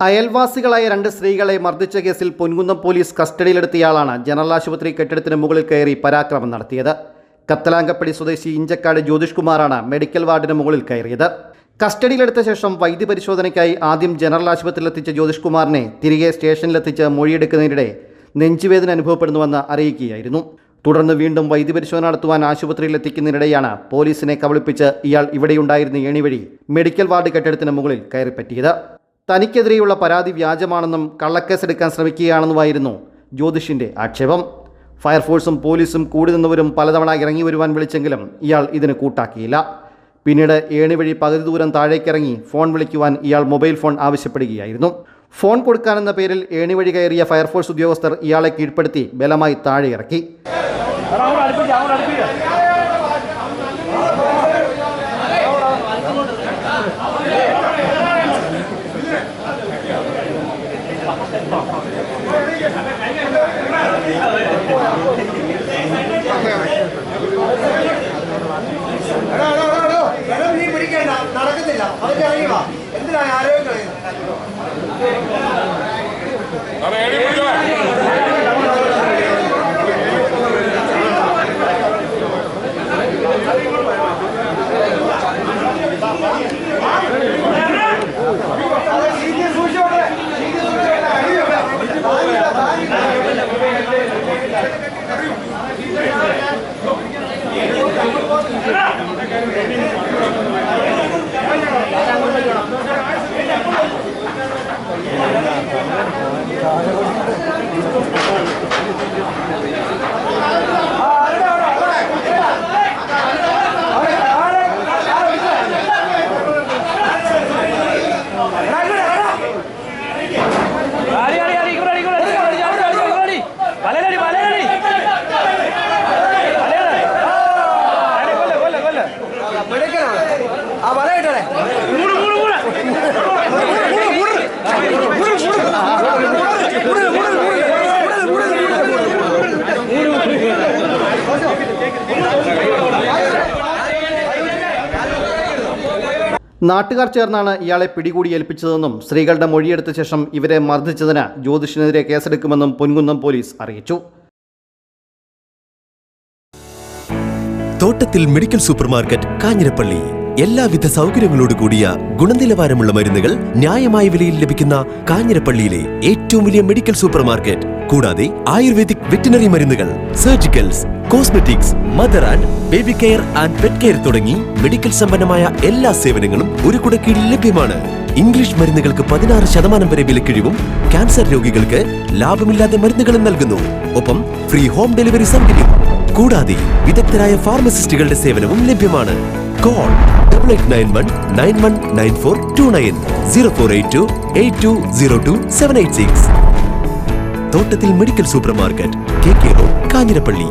അയൽവാസികളായ രണ്ട് സ്ത്രീകളെ മർദ്ദിച്ച കേസിൽ പൊൻകുന്നം പോലീസ് കസ്റ്റഡിയിലെടുത്തയാളാണ് ജനറൽ ആശുപത്രി കെട്ടിടത്തിന് മുകളിൽ കയറി പരാക്രമം നടത്തിയത്. കത്തലാങ്കപ്പടി സ്വദേശി ഇഞ്ചക്കാട് ജ്യോതിഷ് കുമാറാണ് മെഡിക്കൽ വാർഡിന് മുകളിൽ കയറിയത്. കസ്റ്റഡിയിലെടുത്ത ശേഷം വൈദ്യ പരിശോധനയ്ക്കായി ആദ്യം ജനറൽ ആശുപത്രിയിലെത്തിച്ച ജ്യോതിഷ് കുമാറിനെ തിരികെ സ്റ്റേഷനിലെത്തിച്ച് മൊഴിയെടുക്കുന്നതിനിടെ നെഞ്ചുവേദന അനുഭവപ്പെടുന്നുവെന്ന് അറിയിക്കുകയായിരുന്നു. തുടർന്ന് വീണ്ടും വൈദ്യപരിശോധന നടത്തുവാൻ ആശുപത്രിയിൽ എത്തിക്കുന്നതിനിടെയാണ് പോലീസിനെ കബളിപ്പിച്ച് ഇയാൾ ഇവിടെയുണ്ടായിരുന്ന ഏണി വഴി മെഡിക്കൽ വാർഡ് കെട്ടിടത്തിന് മുകളിൽ കയറിപ്പറ്റിയത്. തനിക്കെതിരെയുള്ള പരാതി വ്യാജമാണെന്നും കള്ളക്കേസെടുക്കാൻ ശ്രമിക്കുകയാണെന്നുമായിരുന്നു ജ്യോതിഷിന്റെ ആക്ഷേപം. ഫയർഫോഴ്സും പോലീസും കൂടി നിന്നവരും പലതവണ ഇറങ്ങി വരുവാൻ വിളിച്ചെങ്കിലും ഇയാൾ ഇതിന് കൂട്ടാക്കിയില്ല. പിന്നീട് ഏണി വഴി പകുതി ദൂരം താഴേക്കിറങ്ങി ഫോൺ വിളിക്കുവാൻ ഇയാൾ മൊബൈൽ ഫോൺ ആവശ്യപ്പെടുകയായിരുന്നു. ഫോൺ കൊടുക്കാനെന്ന പേരിൽ ഏണി വഴി കയറിയ ഫയർഫോഴ്സ് ഉദ്യോഗസ്ഥർ ഇയാളെ കീഴ്പ്പെടുത്തി ബലമായി താഴെ ഇറക്കി നടക്കത്തില്ല. അതൊക്കെ ആ വല. നാട്ടുകാർ ചേർന്നാണ് ഇയാളെ പിടികൂടി ഏൽപ്പിച്ചതെന്നും സ്ത്രീകളുടെ മൊഴിയെടുത്ത ശേഷം ഇവരെ മർദ്ദിച്ചതിന് ജ്യോതിഷിനെതിരെ കേസെടുക്കുമെന്നും പൊൻകുന്നം പോലീസ് അറിയിച്ചു തോട്ടത്തിൽ മെഡിക്കൽ സൂപ്പർ മാർക്കറ്റ് കാഞ്ഞിരപ്പള്ളി. എല്ലാവിധ സൗകര്യങ്ങളോട് കൂടിയ ഗുണനിലവാരമുള്ള മരുന്നുകൾ ന്യായമായ വിലയിൽ ലഭിക്കുന്ന കാഞ്ഞിരപ്പള്ളിയിലെ ഏറ്റവും വലിയ മെഡിക്കൽ സൂപ്പർ മാർക്കറ്റ് കൂടാതെ ആയുർവേദിക് വെറ്റിനറി മരുന്നുകൾ surgicals cosmetics mother and baby care and pet care തുടങ്ങി മെഡിക്കൽ സമ്പന്നമായ എല്ലാ സേവനങ്ങളും ഒരു കുടക്കീഴിൽ ലഭ്യമാണ്. ഇംഗ്ലീഷ് മരുന്നുകൾക്ക് പതിനാറ് ശതമാനം വരെ വിലക്കിഴിവും ക്യാൻസർ രോഗികൾക്ക് ലാഭമില്ലാതെ മരുന്നുകളും നൽകുന്നു. ഒപ്പം ഫ്രീ ഹോം ഡെലിവറി സൗകര്യം കൂടാതെ വിദഗ്ധരായ ഫാർമസിസ്റ്റുകളുടെ സേവനവും ലഭ്യമാണ്. Call double eight nine one nine one nine four two nine zero four eight two eight two zero two seven eight six തോട്ടത്തിൽ medical super market K K road Kanjirappally.